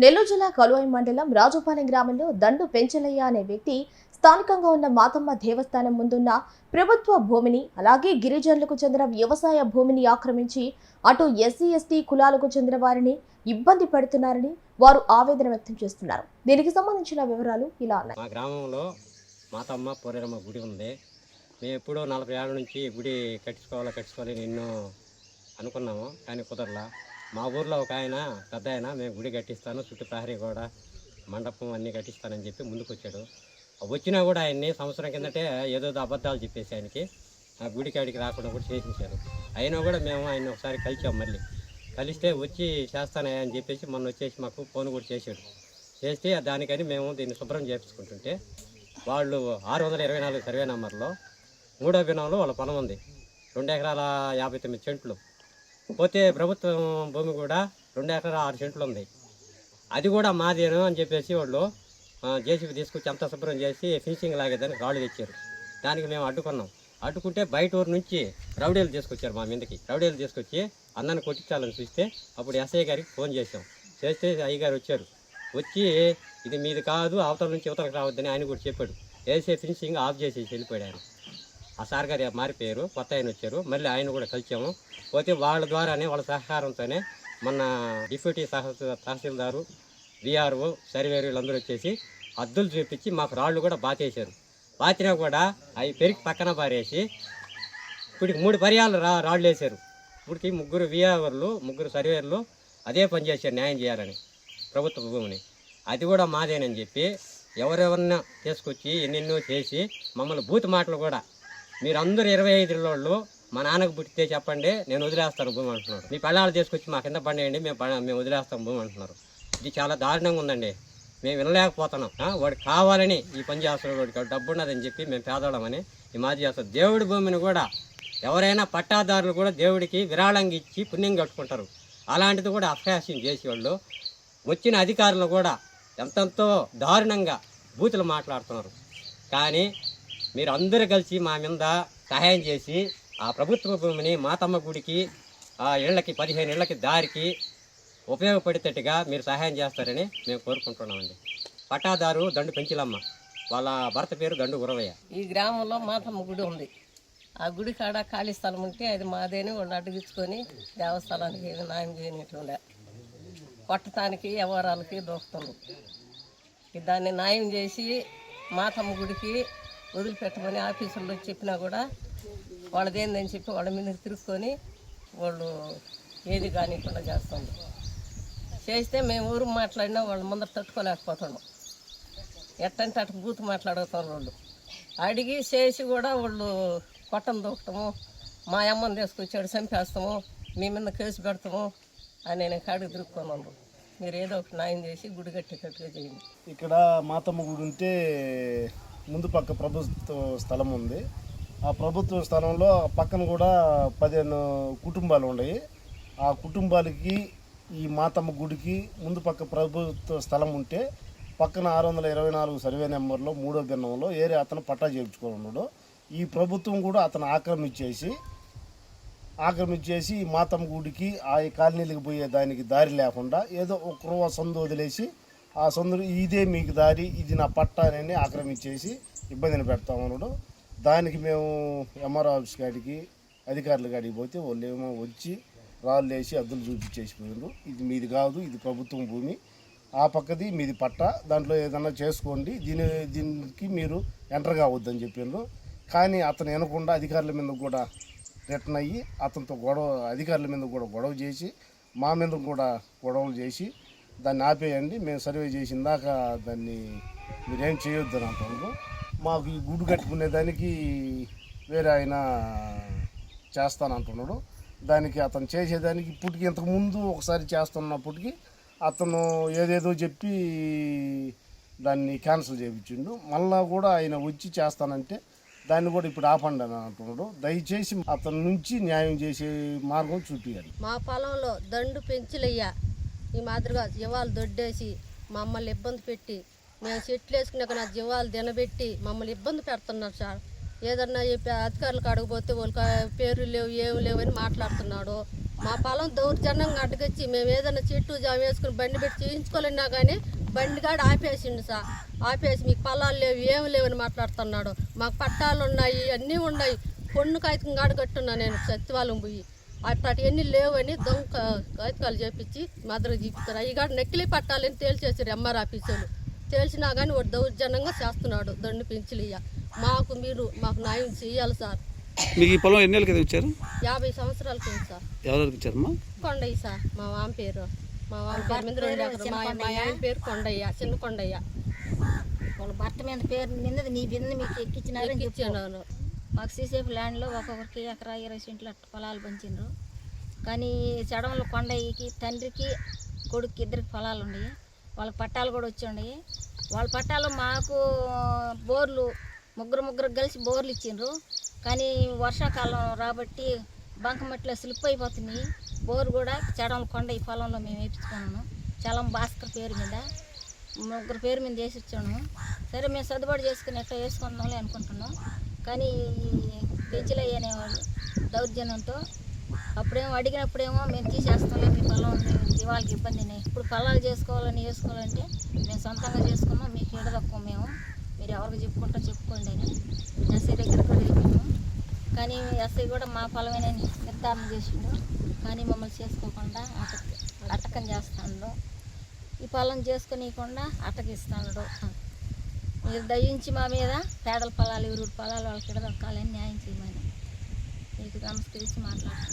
నెల్లూరు జిల్లా కలువాయి మండలం రాజుపాలెం గ్రామంలో దండు పెంచలయ్య అనే వ్యక్తి స్థానికంగా ఉన్న మాతమ్మ దేవస్థానం ముందున్న ప్రభుత్వ భూమిని అలాగే గిరిజనులకు చెందిన వ్యవసాయ భూమిని ఆక్రమించి అటు ఎస్సీ ఎస్టీ కులాలకు చెందిన వారిని ఇబ్బంది పెడుతున్నారని వారు ఆవేదన వ్యక్తం చేస్తున్నారు. దీనికి సంబంధించిన వివరాలు ఇలా ఉన్నాయి. మా గ్రామంలో మాతమ్మ పోరేరమ్మ గుడి ఉంది. మేము ఎప్పుడో నలభై ఏళ్ళ నుంచి గుడి కట్టించుకోవాలి కట్టించుకోవాలని ఎన్నో అనుకున్నాము కానీ కుదరలా. మా ఊర్లో ఒక ఆయన పెద్ద ఆయన మేము గుడి కట్టిస్తాను చుట్టూ ప్రహరీ కూడా మండపం అన్నీ కట్టిస్తానని చెప్పి ముందుకు వచ్చాడు వచ్చినా కూడా ఆయన్ని సంవత్సరం కిందటే ఏదో అబద్ధాలు చెప్పేసి ఆయనకి ఆ గుడి కాడికి రాకుండా కూడా చేసించారు అయినా కూడా మేము ఆయన ఒకసారి కలిసాం మళ్ళీ. కలిస్తే వచ్చి చేస్తానయ్యా అని చెప్పేసి మొన్న వచ్చేసి మాకు ఫోన్ కూడా చేశాడు. చేస్తే దానికని మేము దీన్ని శుభ్రం చేపించుకుంటుంటే వాళ్ళు ఆరు వందల ఇరవై నాలుగు సర్వే నెంబర్లో మూడో బినంలో వాళ్ళ పొలం ఉంది. రెండు ఎకరాల యాభై తొమ్మిది చెంట్లు పోతే ప్రభుత్వం భూమి కూడా రెండు ఎకరాల ఆరు సెంట్లు ఉంది. అది కూడా మాదేను అని చెప్పేసి వాళ్ళు జేసీబీ తీసుకొచ్చి అంతా శుభ్రం చేసి ఫినిషింగ్ లాగేదానికి రాళ్ళు తెచ్చారు. దానికి మేము అడ్డుకున్నాం. అడ్డుకుంటే బయట ఊరు నుంచి రౌడీలు తీసుకొచ్చారు మా మీదకి. రౌడీలు తీసుకొచ్చి అన్నాన్ని కొట్టించాలని చూస్తే అప్పుడు ఎస్ఐ గారికి ఫోన్ చేసాం చేస్తే అయ్యగారు వచ్చారు. వచ్చి ఇది మీది కాదు అవతల నుంచి యువతలకు రావద్దని ఆయన కూడా చెప్పాడు. వేసే ఫినిషింగ్ ఆఫ్ చేసేసి వెళ్ళిపోయాడు ఆయన. ఆ సార్ గారు మారిపోయారు కొత్త ఆయన వచ్చారు మళ్ళీ ఆయన కూడా కలిసాము. పోతే వాళ్ళ ద్వారానే వాళ్ళ సహకారంతోనే మన డిప్యూటీ సహ తహసీల్దారు విఆర్ఓ సర్వేరు వీళ్ళందరూ వచ్చేసి అద్దులు చూపించి మాకు రాళ్ళు కూడా బాతేశారు. బాతినా కూడా అవి పెరిగి పక్కన పారేసి ఇప్పటికి మూడు పర్యాలు రా రాళ్ళు వేశారు. ఇప్పటికి ముగ్గురు విఆర్లు ముగ్గురు సర్వేర్లు అదే పని చేశారు న్యాయం చేయాలని ప్రభుత్వ భూమిని. అది కూడా మాదేనని చెప్పి ఎవరెవరిన తీసుకొచ్చి ఎన్నెన్నో చేసి మమ్మల్ని బూత్ మాటలు కూడా మీరందరూ ఇరవై ఐదు వాళ్ళు మా నాన్నకు పుట్టితే చెప్పండి నేను వదిలేస్తాను భూమి అంటున్నారు. మీ పెళ్ళాలు తీసుకొచ్చి మా కింద పండేయండి మేము మేము వదిలేస్తాం భూమి అంటున్నారు. ఇది చాలా దారుణంగా ఉందండి. మేము వినలేకపోతున్నాం. వాడు కావాలని ఈ పని చేస్తున్నాడు వాడికి డబ్బు ఉన్నదని చెప్పి మేము పేదవాళ్ళమని ఈ మాది చేస్తాం. దేవుడి భూమిని కూడా ఎవరైనా పట్టాదారులు కూడా దేవుడికి విరాళంగా ఇచ్చి పుణ్యం కట్టుకుంటారు. అలాంటిది కూడా అభ్యాసం చేసేవాళ్ళు. వచ్చిన అధికారులు కూడా ఎంతెంతో దారుణంగా బూతులు మాట్లాడుతున్నారు. కానీ మీరు అందరూ కలిసి మా మీద సహాయం చేసి ఆ ప్రభుత్వ భూమిని మాతమ్మ గుడికి ఆ ఇళ్ళకి పదిహేను ఇళ్ళకి దారికి ఉపయోగపడేటట్టుగా మీరు సహాయం చేస్తారని మేము కోరుకుంటున్నామండి. పట్టాదారు దండు పెంచిలమ్మ. వాళ్ళ భర్త పేరు దండు గురవయ్య. ఈ గ్రామంలో మాతమ్మ గుడి ఉంది. ఆ గుడి కాడ ఖాళీ స్థలం ఉంటే అది మాదేని వాళ్ళు అడ్డగించుకొని దేవస్థానానికి న్యాయం చేయనట్టుండే. కొట్టడానికి వ్యవహారాలకి దొరుకుతుంది దాన్ని న్యాయం చేసి మాతమ్మ గుడికి వదిలిపెట్టమని ఆఫీసుల్లో చెప్పినా కూడా వాళ్ళదేందని చెప్పి వాళ్ళ మీద తిరుక్కొని వాళ్ళు ఏది కానికుండా చేస్తుంది. చేస్తే మేము ఊరు మాట్లాడినా వాళ్ళ ముందర తట్టుకోలేకపోతున్నాం. ఎట్టంటే అటు బూతు మాట్లాడుతారు వాళ్ళు. అడిగి చేసి కూడా వాళ్ళు కొట్టం దూకటము మా అమ్మని తీసుకొచ్చాడు చంపేస్తాము మీ మీద కేసు పెడతాము అని నేను కాడికి తిరుక్కున్నాను. మీరు ఏదో ఒకటి న్యాయం చేసి గుడి కట్టేటట్టుగా చేయండి. ఇక్కడ మాతమ్మ గుడి ఉంటే ముందు పక్క ప్రభుత్వ స్థలం ఉంది. ఆ ప్రభుత్వ స్థలంలో పక్కన కూడా పదిహేను కుటుంబాలు ఉన్నాయి. ఆ కుటుంబాలకి ఈ మాతమ్మ గుడికి ముందు పక్క ప్రభుత్వ స్థలం ఉంటే పక్కన ఆరు వందల ఇరవై నాలుగు సర్వే నెంబర్లో మూడో భిన్నంలో ఏరే అతను పట్టా చేయించుకొని ఉన్నాడు ఈ ప్రభుత్వం కూడా అతను ఆక్రమించేసి ఆక్రమించేసి ఈ మాతమ్మ గుడికి ఆ కాలనీలకు పోయే దానికి దారి లేకుండా ఏదో ఒక రూప సందు వదిలేసి ఆ సొందు ఇదే మీకు దారి ఇది నా పట్టా అని ఆక్రమించేసి ఇబ్బందిని పెడతామన్నాడు దానికి మేము ఎంఆర్ ఆఫీస్ కాడికి అధికారుల కాడికి పోతే వాళ్ళు ఏమో వచ్చి రాళ్ళు వేసి అద్దులు చూపించేసి పోయిండ్రు ఇది మీది కాదు ఇది ప్రభుత్వం భూమి. ఆ పక్కది మీది పట్ట దాంట్లో ఏదన్నా చేసుకోండి దీని దీనికి మీరు ఎంటర్ కావద్దని చెప్పిండ్రు కానీ అతను వినకుండా అధికారుల మీద కూడా రిటర్న్ అయ్యి అతనితో గొడవ అధికారుల మీద కూడా గొడవ చేసి మా మీద కూడా గొడవలు చేసి దాన్ని ఆపేయండి మేము సర్వే చేసిన దాకా దాన్ని మీరేం చేయొద్దు అని మాకు ఈ గుడ్డు కట్టుకునే దానికి వేరే ఆయన చేస్తానంటున్నాడు దానికి అతను చేసేదానికి ఇప్పటికి ఇంతకుముందు ఒకసారి చేస్తున్నప్పటికీ అతను ఏదేదో చెప్పి దాన్ని క్యాన్సిల్ చేయించిండు. మళ్ళా కూడా ఆయన వచ్చి చేస్తానంటే దాన్ని కూడా ఇప్పుడు ఆపండి అని అంటున్నాడు. దయచేసి అతని నుంచి న్యాయం చేసే మార్గం చూపించాలి మా పొలంలో దండు పెంచులయ్యా. ఈ మాదిరిగా జీవాలు దొడ్డేసి మమ్మల్ని ఇబ్బంది పెట్టి మేము చెట్లు వేసుకున్నాక నా జీవాలు తినబెట్టి మమ్మల్ని ఇబ్బంది పెడుతున్నారు సార్. ఏదన్నా చెప్పి అధికారులకు అడగపోతే వాళ్ళకి పేర్లు లేవు ఏమి లేవు అని మాట్లాడుతున్నాడు. మా పొలం దౌర్జన్యంగా అడ్డగచ్చి మేము ఏదైనా చెట్టు జామ వేసుకుని బండి పెట్టి చేయించుకోలేనా కానీ బండి కాడ ఆపేసిండు సార్. ఆపేసి మీకు పొలాలు లేవు ఏమి లేవని మాట్లాడుతున్నాడు. మాకు పట్టాలు ఉన్నాయి అన్నీ ఉన్నాయి. పొన్ను కాగితం కాడ కట్టున్నా నేను సత్యవాలం పోయి. అట్లాంటి ఎన్ని లేవని దొంగ కాగితాలు చేపించి మదర చూపిస్తారు అవి కాడ నకిలీ పట్టాలని తేల్చేసారు ఎంఆర్ ఆఫీసులు. తేల్చినా కానీ వాడు దౌర్జన్యంగా చేస్తున్నాడు దండు పెంచులియ్య. మాకు మీరు మాకు న్యాయం చేయాలి సార్. మీకు ఈ పొలం ఎన్ని క్రితం ఇచ్చారు? యాభై సంవత్సరాల కింద సార్. ఇచ్చారమ్మా? కొండయ్య సార్ మా వామ పేరు. మా వామ పేరు మీద రెండు. మా ఆయన పేరు కొండయ్య చిన్న కొండయ్య. వాళ్ళ భర్త మీద పేరు నిన్నది నీ బిందె మీకు ఎక్కించినారని చెప్పు. ఇచ్చాను మాకు సీసేపు ల్యాండ్లో ఒక్కొక్కరికి ఎకరా ఇరవై సెంట్లు అట్ట పొలాలు పంచిండ్రు కానీ చడంలో కొండయ్యకి తండ్రికి కొడుకు ఇద్దరికి పొలాలు ఉన్నాయి వాళ్ళ పట్టాలు కూడా వచ్చి వాళ్ళ పట్టాలు మాకు బోర్లు ముగ్గురు ముగ్గురు కలిసి బోర్లు ఇచ్చిండ్రు. కానీ వర్షాకాలం రాబట్టి బంకమట్టిలో స్లిప్ అయిపోతున్నాయి. బోర్ కూడా చడంలో కొండ ఈ పొలంలో మేము వేయించుకున్నాము చలం భాస్కర్ పేరు మీద ముగ్గురు పేరు మీద వేసి ఇచ్చాను సరే మేము సర్దుబాటు చేసుకుని ఎట్లా వేసుకుందాంలే అనుకుంటున్నాం. కానీ ఈ పెంచులయ్య దౌర్జన్యంతో అప్పుడేమో అడిగినప్పుడేమో మేము తీసేస్తాంలే మీ పొలం ఇవాళకి ఇబ్బంది ఇప్పుడు పొలాలు చేసుకోవాలని చేసుకోవాలంటే మేము సొంతంగా చేసుకున్నాం మీకు ఎడదక్కువ మేము మీరు ఎవరికి చెప్పుకుంటా చెప్పుకోండి అని ఎస్ఐ దగ్గర కూడా వెళ్ళిపోయాము. కానీ ఎస్ఐ కూడా మా పొలమేనే నిర్ధారణ చేసిండు. కానీ మమ్మల్ని చేసుకోకుండా అటకం చేస్తాడు. ఈ పొలం చేసుకునియకుండా అటకిస్తాడు. మీరు దయించి మా మీద పేదల పొలాలు ఇరువురు పొలాలు వాళ్ళకి దొక్కాలని న్యాయం చేయమని. మీకు నమస్కరించి మాట్లాడుతున్నాను.